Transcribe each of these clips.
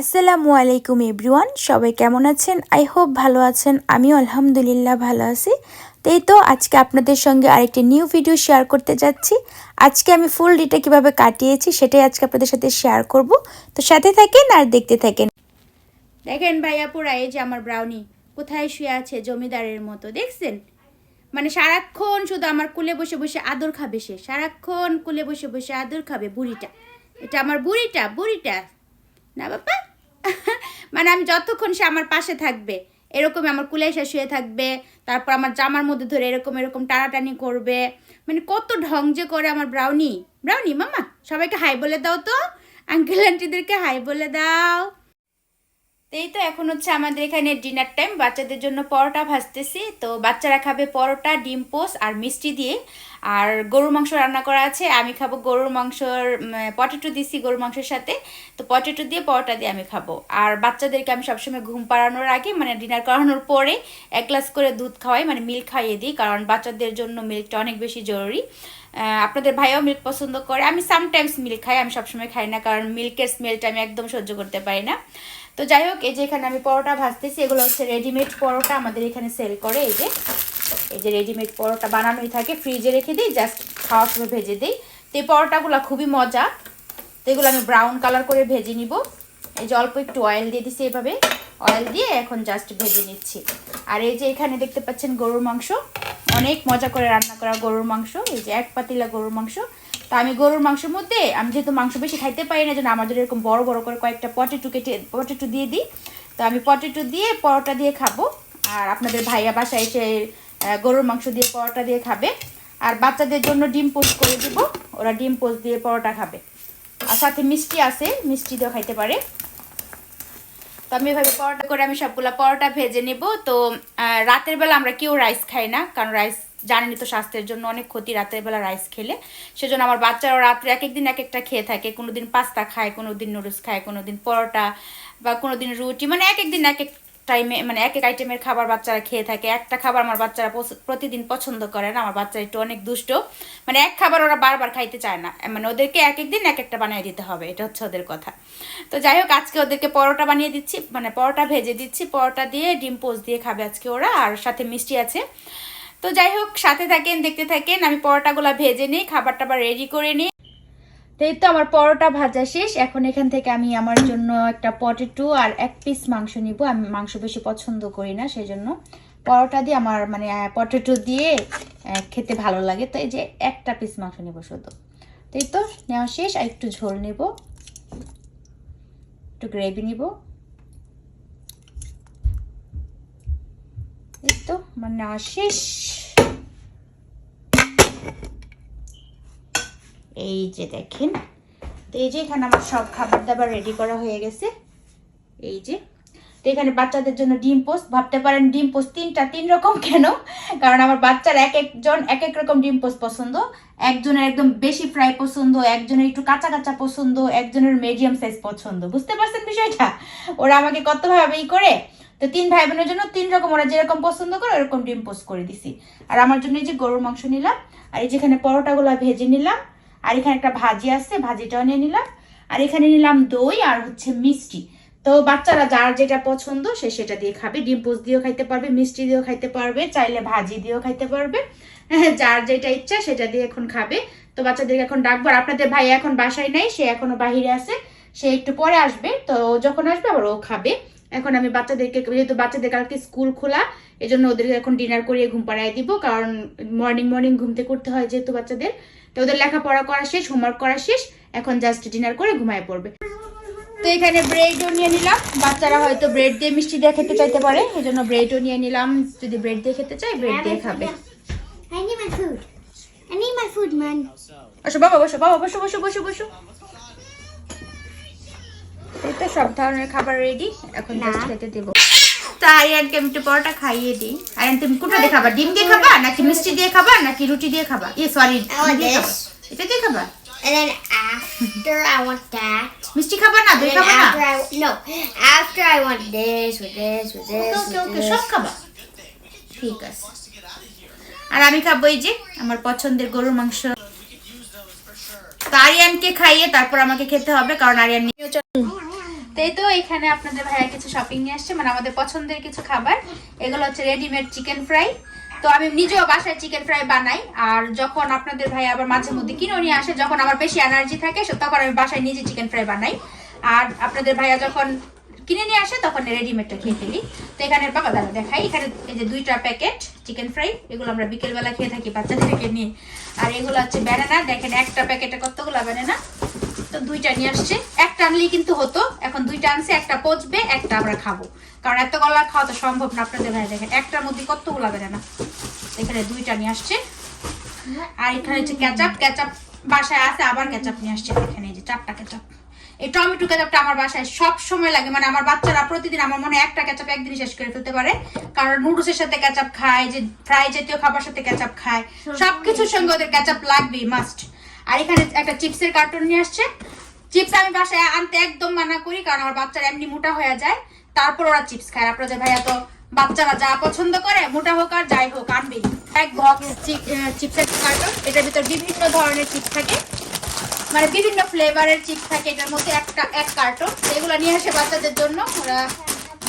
আসসালামু আলাইকুম এভরিওয়ান, সবাই কেমন আছেন? আই হোপ ভালো আছেন, আমিও আলহামদুলিল্লাহ ভালো আছি। তাই তো আজকে আপনাদের সঙ্গে আরেকটি নিউ ভিডিও শেয়ার করতে যাচ্ছি। আজকে আমি ফুল ডেটা কীভাবে কাটিয়েছি সেটাই আজকে আপনাদের সাথে শেয়ার করব। তো সাথে থাকেন আর দেখতে থাকেন। দেখেন ভাইয়াপুরা এই যে আমার ব্রাউনি কোথায় শুয়ে আছে জমিদারের মতো, দেখছেন? মানে সারাক্ষণ শুধু আমার কুলে বসে বসে আদর খাবে সে, সারাক্ষণ কুলে বসে বসে আদর খাবে বুড়িটা। এটা আমার বুড়িটা বুড়িটা। না বাবা মানে আমি যতক্ষণ সে আমার পাশে থাকবে, এরকম আমার কুলাইশা শুয়ে থাকবে, তারপর আমার জামার মধ্যে ধরে এরকম এরকম টানাটানি করবে মানে কত ঢং যে করে আমার ব্রাউনি। ব্রাউনি, মামা, সবাইকে হাই বলে দাও তো। আঙ্কেল আন্টিদেরকে হাই বলে দাও। এই তো এখন হচ্ছে আমাদের এখানে ডিনার টাইম বাচ্চাদের জন্য পরোটা ভাজতেছি। তো বাচ্চারা খাবে পরোটা, ডিম পোস আর মিষ্টি দিয়ে। আর গরুর মাংস রান্না করা আছে, আমি খাব গরুর মাংসর পটেটো দিছি গরুর মাংসের সাথে। তো পটেটো দিয়ে পরোটা দিয়ে আমি খাব। আর বাচ্চাদেরকে আমি সবসময় ঘুম পাড়ানোর আগে মানে ডিনার করানোর পরে এক গ্লাস করে দুধ খাওয়াই মানে মিল্ক খাইয়ে দিই, কারণ বাচ্চাদের জন্য মিল্কটা অনেক বেশি জরুরি। আপনাদের ভাইও মিল্ক পছন্দ করে। আমি সামটাইমস মিল্ক খাই, আমি সবসময় খাই না, কারণ মিল্কের স্মেলটা আমি একদম সহ্য করতে পারি না। তো যাই হোক, এই যে এখানে আমি পরোটা ভাজতেছি, এগুলো হচ্ছে রেডিমেড পরোটা আমাদের এখানে সেল করে, এই যে। এই যে রেডিমেড পরোটা বানানোই থাকে ফ্রিজে রেখে দিই জাস্ট খাওয়ার সময় ভেজে দিই। তো এই পরোটাগুলো খুবই মজা। তো এগুলো আমি ব্রাউন কালার করে ভেজে নিব। এই যে অল্প একটু অয়েল দিয়ে দিচ্ছি এভাবে। অয়েল দিয়ে এখন জাস্ট ভেজে নিচ্ছি। আর এই যে এখানে দেখতে পাচ্ছেন গরুর মাংস। অনেক মজা করে রান্না করা গরুর মাংস। এই যে এক পাতিলা গরুর মাংস। তা আমি গরুর মাংসের মধ্যে, আমি যেহেতু মাংস বেশি খাইতে পারি না জন্য আমাদের এরকম বড় বড় করে কয়েকটা পটেটো কেটে পটেটো দিয়ে দিই। তো আমি পটেটো দিয়ে পরোটা দিয়ে খাব। আর আপনাদের ভাইয়া বাসায় এসে গরুর মাংস দিয়ে পরোটা দিয়ে খাবে। আর বাচ্চাদের জন্য ডিম পোস্ট করে দিব। ওরা ডিম পোস্ট দিয়ে পরোটা খাবে। আর সাথে মিষ্টি আছে, মিষ্টি দিয়েও খাইতে পারে। তো আমি এভাবে পরোটা করে আমি সবগুলো পরোটা ভেজে নেব। তো রাতের বেলা আমরা কেউ রাইস খাই না, কারণ রাইস জানেনই তো স্বাস্থ্যের জন্য অনেক ক্ষতি, রাতের বেলা রাইস খেলে। সেজন্য আমার বাচ্চারাও রাত্রে এক একদিন এক একটা খেয়ে থাকে। কোনো দিন পাস্তা খায় কোনো দিন নুডলস খায় কোনো দিন পরোটা বা কোনো দিন রুটি। মানে এক একদিন এক এক টাইমে মানে এক এক আইটেমের খাবার বাচ্চারা খেয়ে থাকে। একটা খাবার আমার বাচ্চারা প্রতিদিন পছন্দ করে না। আমার বাচ্চা একটু অনেক দুষ্ট। মানে এক খাবার ওরা বারবার খাইতে চায় না। মানে ওদেরকে এক এক দিন এক একটা বানিয়ে দিতে হবে। এটা হচ্ছে ওদের কথা। তো যাই হোক, আজকে ওদেরকে পরোটা বানিয়ে দিচ্ছি। মানে পরোটা ভেজে দিচ্ছি। পরোটা দিয়ে ডিম পোস্ট দিয়ে খাবে আজকে ওরা। আর সাথে মিষ্টি আছে। তো যাই হোক, সাথে থাকেন, দেখতে থাকেন। আমি পরোটাগুলো ভেজে নিই খাবার টাবার রেডি করে নিই। তো এই তো আমার পরোটা ভাজা শেষ। এখন এখান থেকে আমি আমার জন্য একটা পটেটো আর এক পিস মাংস নিব। আমি মাংস বেশি পছন্দ করি না সেই জন্য পরোটা দিয়ে আমার মানে পটেটো দিয়ে খেতে ভালো লাগে। তো এই যে একটা পিস মাংস নেব শুধু। তো এই তো, নেওয়া শেষ। আর একটু ঝোল নেব। একটু গ্রেভি নিব। এই তো এই যে দেখেন। তো এই যে এখানে আমার সব খাবার দাবার রেডি করা হয়ে গেছে। এই যে। তো এখানে বাচ্চাদের জন্য ডিম পোস্ট ভাবতে পারেন ডিম পোস্ট তিনটা, তিন রকম কেন? কারণ আমার বাচ্চার এক একজন, এক এক রকম ডিম পোস্ট পছন্দ। একজনের একদম বেশি ফ্রাই পছন্দ, একজনের একটু কাঁচা কাঁচা পছন্দ, একজনের মিডিয়াম সাইজ পছন্দ। বুঝতে পারছেন বিষয়টা? ওরা আমাকে কতভাবে ই করে? তো তিন ভাই বোনের জন্য তিন রকম, ওরা যেরকম পছন্দ করে ওরকম ডিম পোস্ট করে দিছি। আর আমার জন্য এই যে গরুর মাংস নিলাম, আর এই যেখানে পরোটাগুলো ভেজে নিলাম, আর এখানে একটা ভাজি আছে, ভাজিটাও নিয়ে নিলাম, আর এখানে নিলাম দই আর হচ্ছে মিষ্টি। তো বাচ্চারা যার যেটা পছন্দ, সে সেটা দিয়ে খাবে। ডিম পোস্ট দিয়েও খাইতে পারবে, মিষ্টি দিয়েও খাইতে পারবে, চাইলে ভাজি দিয়েও খাইতে পারবে। যার যেটা ইচ্ছা সেটা দিয়ে এখন খাবে। তো বাচ্চাদেরকে এখন ডাকবো। আর আপনাদের ভাই এখন বাসায় নাই, সে এখনও বাহিরে আছে, সে একটু পরে আসবে। তো যখন আসবে আবার ও খাবে। এখন আমি বাচ্চাদেরকে যেহেতু বাচ্চাদের কালকে স্কুল খোলা এই জন্য ওদেরকে এখন ডিনার করিয়ে ঘুম পাড়ায় দিব কারণ মর্নিং মর্নিং ঘুমতে করতে হয় যেহেতু বাচ্চাদের। তো ওদের লেখাপড়া করা শেষ হোমওয়ার্ক করা শেষ এখন জাস্ট ডিনার করে ঘুমায় পড়বে। তো এখানে ব্রেডও নিয়ে নিলাম। বাচ্চারা হয়তো ব্রেড দিয়ে মিষ্টি দিয়ে খেতে চাইতে পারে এই জন্য ব্রেডও নিয়ে নিলাম। যদি ব্রেড দিয়ে খেতে চাই ব্রেড দিয়ে খাবে. বসো বাবা বসো বাবা বসো বসো বসো বসো। এই তো সব ধরনের খাবার রেডি এখন জাস্ট খেতে দেবো। তা আরিয়ানকে আমি একটু পরোটা খাইয়ে দিই। আরিয়ান তুমি কোনটা দিয়ে খাবা? ডিম দিয়ে খাবা নাকি মিষ্টি দিয়ে খাবা নাকি রুটি দিয়ে খাবা? ইয়ে সরি this. এটা দিয়ে খাবা? And then after I want that. মিষ্টি খাবা না? দই খাবা না? no, after I want this with this with this okay okay with সব. খাবা। ঠিক আছে। আর আমি খাব এই যে আমার পছন্দের গরুর মাংস। আরিয়ানকে খাইয়ে তারপর আমাকে খেতে হবে, কারণ আরিয়ান নিয়ে তো এখানে আপনাদের ভাইয়া কিছু শপিং নিয়ে আসছে মানে আমাদের পছন্দের কিছু খাবার। এগুলো হচ্ছে রেডিমেড চিকেন ফ্রাই তো আমি নিজেও বাসায় চিকেন ফ্রাই বানাই, আর যখন আপনাদের ভাই আবার মাঝে মধ্যে কিনে নিয়ে আসে, যখন আমার বেশি এনার্জি থাকে তখন আমি বাসায় নিজে চিকেন ফ্রাই বানাই। আর আপনাদের ভাইয়া যখন কিনে নিয়ে আসে, তখন রেডিমেডটা খেয়ে ফেলি। তো এখানে বাবা দাদা দেখাই। এখানে এই যে দুইটা প্যাকেট চিকেন ফ্রাই এগুলো আমরা বিকেলবেলা খেয়ে থাকি, বাচ্চাদেরকে নিয়ে। আর এগুলো হচ্ছে ব্যানানা দেখেন, একটা প্যাকেটে কতগুলো ব্যানানা তো দুইটা নিয়ে আসছে। একটা আনলেই কিন্তু হতো। এখন দুইটা আনছে, একটা পচবে, একটা আমরা খাব। কারণ এত গলা খাওয়া তো সম্ভব না আপনাদের ভাই। দেখেন, একটার মধ্যে কতগুলো ব্যানানা এখানে দুইটা নিয়ে আসছে। আর এখানে হচ্ছে ক্যাচাপ ক্যাচাপ বাসায় আছে, আবার ক্যাচাপ নিয়ে আসছে। এখানে এই যে চারটা ক্যাচাপ এই টমেটো ক্যাচাপটা আমার বাসায় সব সময় লাগে। মানে আমার বাচ্চারা প্রতিদিন আমার মনে একটা ক্যাচাপ একদিন শেষ করে ফেলতে পারে। কারণ নুডলসের সাথে ক্যাচাপ খায় যে ফ্রাই জাতীয় খাবার সাথে ক্যাচাপ খায়। সবকিছুর সঙ্গে ওদের ক্যাচাপ লাগবেই মাস্ট আর এখানে একটা চিপসের কার্টুন নিয়ে আসছে। চিপস আমি বাসায় আনতে একদম মানা করি কারণ আমার বাচ্চারা এমনি মোটা হয়ে যায়। তারপর ওরা চিপস খায়। আপনাদের ভাইয়া তো বাচ্চারা যা পছন্দ করে মোটা হোক আর যাই হোক আনবেই। এক বক্স চিপসের কার্টন এটার ভিতর বিভিন্ন ধরনের চিপস থাকে। মানে বিভিন্ন ফ্লেভারের চিপস থাকে এটার মধ্যে একটা এক কার্টন এগুলো নিয়ে আসে বাচ্চাদের জন্য ওরা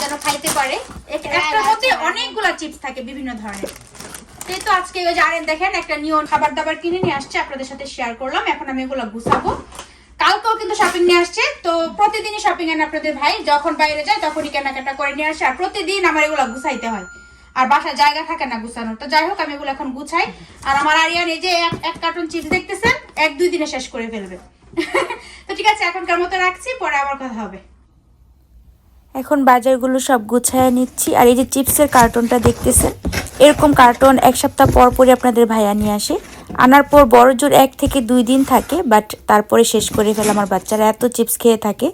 যেন খাইতে পারে। এক- একটার মধ্যে অনেকগুলো চিপস থাকে বিভিন্ন ধরনের। এই তো আজকে ওই যে আরেন দেখেন একটা নিয়ন খাবার দাবার কিনে নিয়ে আসছে আপনাদের সাথে শেয়ার করলাম। এখন আমি এগুলো গুছাবো। কালকেও কিন্তু শপিং নিয়ে আসছে তো প্রতিদিনই শপিং এন আপনাদের ভাই যখন বাইরে যায় তখনই কেনাকাটা করে নিয়ে আসে আর প্রতিদিন আমার এগুলো গুছাইতে হয়। আর বাসায় জায়গা থাকে না গুছানোর। তো যাই হোক আমি এগুলো এখন গুছাই। আর আমার আরিয়ান এই যে এক কার্টুন চিপস দেখতেছেন? এক দুই দিনে শেষ করে ফেলবে। তো ঠিক আছে এখনকার মতো রাখছি পরে আবার কথা হবে। এখন বাজারগুলো সব গুছায় নিচ্ছি আর এই যে চিপসের কার্টনটা দেখতেছেন এরকম কার্টন এক সপ্তাহ পর পরই আপনাদের ভাইয়া নিয়ে আসে। আনার পর বড় জোর এক থেকে দুই দিন থাকে বাট তারপরে শেষ করে ফেলে আমার বাচ্চারা এত চিপস খেয়ে থাকে।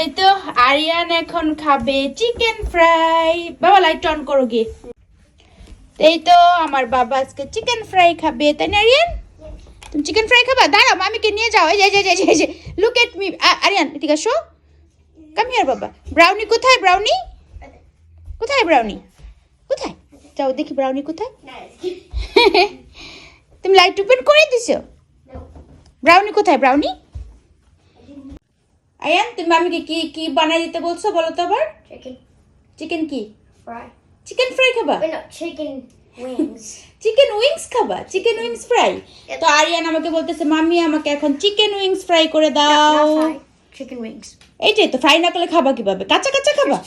এই তো আরিয়ান এখন খাবে চিকেন ফ্রাই বাবা লাইট অন করো গিয়ে। এই তো আমার বাবা আজকে চিকেন ফ্রাই খাবে তাই না আরিয়ান? তুমি চিকেন ফ্রাই খাবা? দাঁড়াও মামিকে নিয়ে যাও। এই যে যে, যে, যে লুক এট মি আরিয়ান ঠিক আছে কাম হিয়ার বাবা। ব্রাউনি কোথায় ব্রাউনি কোথায় ব্রাউনি কোথায়? যাও দেখি ব্রাউনি কোথায়। তুমি লাইট ওপেন করে দিছো? ব্রাউনি কোথায় ব্রাউনি আয়ান তুমি মামিকে কি কি বানাই দিতে বলছো বলো তো আবার? Chicken চিকেন কি? Fry. চিকেন ফ্রাই খাবা? Wings. চিকেন উইংস খাবা? চিকেন উইংস ফ্রাই তো আরিয়ান আমাকে বলতেছে মামি আমাকে এখন চিকেন উইংস ফ্রাই করে দাও. Chicken wings. এইটাই তো ফ্রাই না করলে খাবা কীভাবে? কাঁচা কাঁচা খাবা?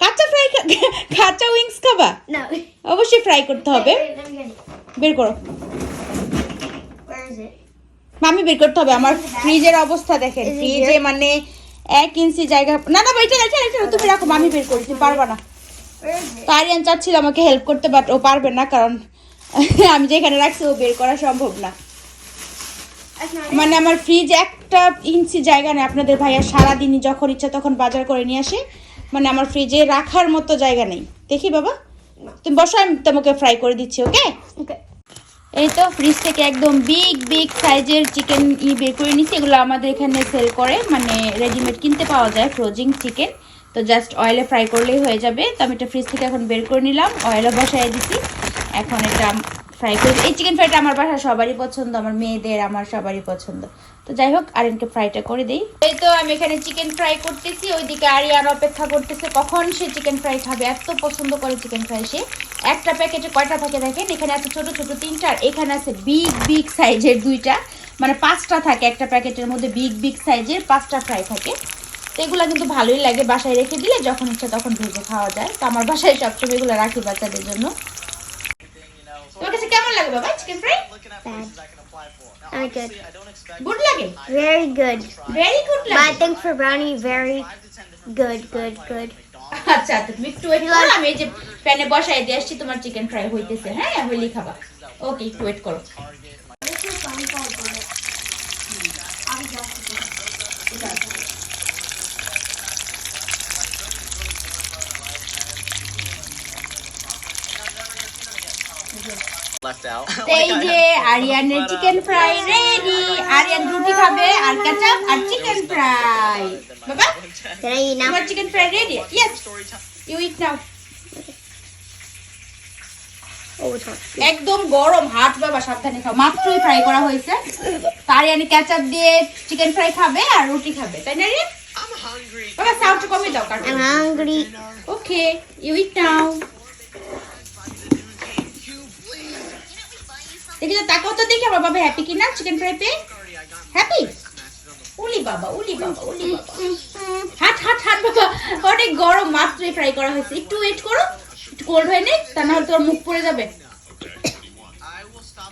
কাঁচা ফ্রাই কাঁচা উইংস খাবা? No. অবশ্যই ফ্রাই করতে হবে. বের করো। মামি বের করতে হবে। আমার ফ্রিজের অবস্থা দেখেন। ফ্রিজে মানে এক ইঞ্চি জায়গা না না এটা এটা এটা তুমি রাখো। মামি বের করি। তুমি পারবা না। Where is it? তো আরিয়ান চাচ্ছিল আমাকে হেল্প করতে বাট ও পারবে না কারণ আমি যেখানে রাখছি ও বের করা সম্ভব না। মানে আমার ফ্রিজ একটা ইঞ্চি জায়গা নেই আপনাদের ভাইয়া সারাদিনই যখন ইচ্ছা তখন বাজার করে নিয়ে আসে। মানে আমার ফ্রিজে রাখার মতো জায়গা নেই। দেখি বাবা। তুমি বসো আমি তোমাকে ফ্রাই করে দিচ্ছি ওকে এই তো ফ্রিজ থেকে একদম বিগ বিগ সাইজের চিকেন ই বের করে নিচ্ছি। এগুলো আমাদের এখানে সেল করে মানে রেডিমেড কিনতে পাওয়া যায় ফ্রোজিং চিকেন তো জাস্ট অয়েলে ফ্রাই করলেই হয়ে যাবে। তো আমি এটা ফ্রিজ থেকে এখন বের করে নিলাম। অয়েলে বসাই দিচ্ছি এখন এটা ফ্রাই করে এই চিকেন ফ্রাইটা আমার বাসা সবারই পছন্দ, আমার মেয়েদের আমার সবারই পছন্দ। তো যাই হোক আরেনকে ফ্রাইটা করে দিই। এই তো আমি এখানে চিকেন ফ্রাই করতেছি। ওইদিকে আরিয়ান অপেক্ষা করতেছে কখন সে চিকেন ফ্রাই খাবে। এত পছন্দ করে চিকেন ফ্রাই সে। একটা প্যাকেটে কয়টা থাকে দেখেন? এখানে আছে ছোট ছোট তিনটা আর এখানে আছে বিগ বিগ সাইজের দুইটা। মানে পাঁচটা থাকে একটা প্যাকেটের মধ্যে বিগ বিগ সাইজের পাঁচটা ফ্রাই থাকে। তো এগুলো কিন্তু ভালোই লাগে বাসায় রেখে দিলে যখন ইচ্ছা তখন ভেজে খাওয়া যায় তো আমার বাসায় সবসময় এগুলো রাখি বাচ্চাদের জন্য তোমার কাছে কেমন লাগে বাবা চিকেন ফ্রাই. Not good. লাগে Very good. But I লাগে think for brownie, very good, good, good. আচ্ছা তুমি একটু ওয়েট করো আমি এই যে প্যানে বসাই দিয়ে আসছি তোমার চিকেন ফ্রাই হইতেছে হ্যাঁ হইলেই খাবা ওকে একটু ওয়েট করো এই যে আরিয়ানের চিকেন ফ্রাই রেডি আরিয়ান রুটি খাবে আর কেচাপ আর চিকেন ফ্রাই বাবা Can I eat now? তোমার chicken fry ready yes you eat now Oh, একদম গরম হাট বাবা সাবধানে খাও। মাত্রই ফ্রাই করা হয়েছে। তো আরিয়ানি কেচাপ দিয়ে চিকেন ফ্রাই খাবে আর রুটি খাবে। তাই না রিয়ান I'm hungry. মমি দাও hungry. Okay you eat now দেখি তো তাকাও তো দেখি, আমার বাবা হ্যাপি কিনা? চিকেন ফ্রাই পেয়ে হ্যাপি উলি বাবা উলি বাবা উলি বাবা। হাট হাট হাট, বাবা। অনেক গরম, মাত্রই ফ্রাই করা হয়েছে। একটু ওয়েট করো। একটু কোল্ড হয়ে নে তা না তোর মুখ পড়ে যাবে।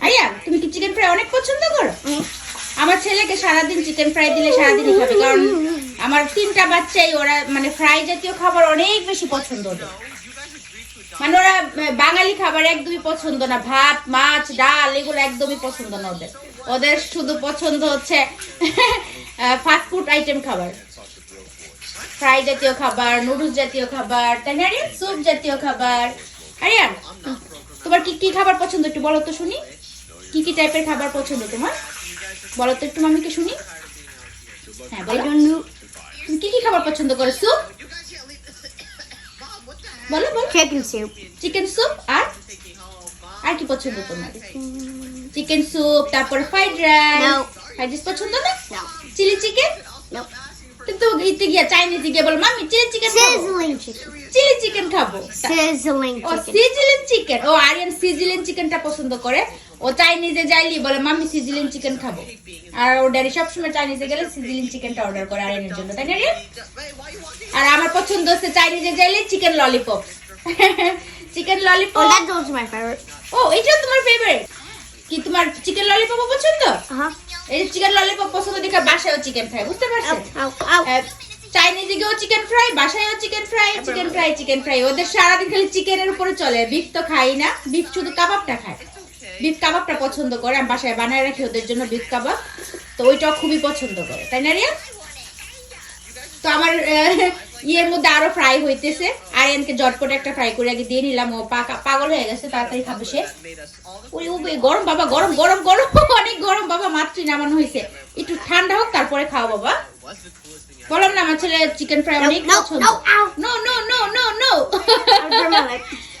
আইয়া তুমি কি চিকেন ফ্রাই অনেক পছন্দ করো? আমার ছেলেকে সারাদিন চিকেন ফ্রাই দিলে সারাদিনই খাবে, কারণ আমার তিনটা বাচ্চাই, ওরা মানে ফ্রাই জাতীয় খাবার অনেক বেশি পছন্দ ওদের। মানে ওরা বাঙালি খাবার একদমই পছন্দ না। ভাত মাছ ডাল এগুলো একদমই পছন্দ না ওদের। ওদের শুধু পছন্দ হচ্ছে ফাস্টফুড আইটেম খাবার। ফ্রাই জাতীয় খাবার নুডলস জাতীয় খাবার তাই না স্যুপ জাতীয় খাবার। আরিয়ান তোমার কি কি খাবার পছন্দ একটু বলো তো শুনি। কি কি টাইপের খাবার পছন্দ তোমার? বলো তো একটু মামিকে শুনি। হ্যাঁ বলো। তুমি কি কি খাবার পছন্দ করো স্যুপ বলো বলো। Chicken soup. চিকেন স্যুপ আর? আর কি পছন্দ তোমার? চিকেন স্যুপ তারপর ফ্রাইড রাইস ফ্রাইড রাইস পছন্দ না? Chilli chicken. কিন্তু ইতে গিয়া চাইনিজ গিয়ে বলো মামি chilli chicken sizzling chilli chicken খাব। সিজলিং ও সিজলিং চিকেন ও আরিয়ান সিজলিং চিকেনটা পছন্দ করে। ও চাইনিজে যাইলি বলে মামি সিজিলিন চিকেন খাব। আর ও ড্যাডি সবসময় চাইনিজে গেলে সিজিলিন চিকেনটা অর্ডার করে আরিয়ানের জন্য তাই না আর আমার পছন্দ হচ্ছে চাইনিজে যাইলে চিকেন ললিপপ চিকেন ললিপপ. ও এটা তোমার ফেভারিট কি তোমার চিকেন ললিপপ পছন্দ? Uh huh. এই চিকেন ললিপপ পছন্দ দেখে বাসায়ও চিকেন ফ্রাই বুঝতে পারছ. চাইনিজে গিয়েও চিকেন ফ্রাই বাসায়ও chicken fry chicken fry chicken fry ওদের সারাদিন খালি চিকেনের উপরে চলে বিফ তো খাই না বিফ শুধু কাবাবটা খায়। বিফ কাবাবটা পছন্দ করে আমি বাসায় বানায় রাখি ওদের জন্য বিফ কাবাব তো ওইটাও খুবই পছন্দ করে। তাই না রিয়া? তো আমার ইয়ের মধ্যে আরও ফ্রাই হইতেছে। আরিয়ানকে জটপটে একটা ফ্রাই করে আগে দিয়ে নিলাম ও পাকা- পাগল হয়ে গেছে তাড়াতাড়ি খাবে সে। ওই ও বে, গরম বাবা গরম গরম গরম অনেক গরম বাবা মাত্রই নামানো হয়েছে একটু ঠান্ডা হোক তারপরে খাও বাবা। বললাম না আমার ছেলে চিকেন ফ্রাই অনেক পছন্দ. No no no no no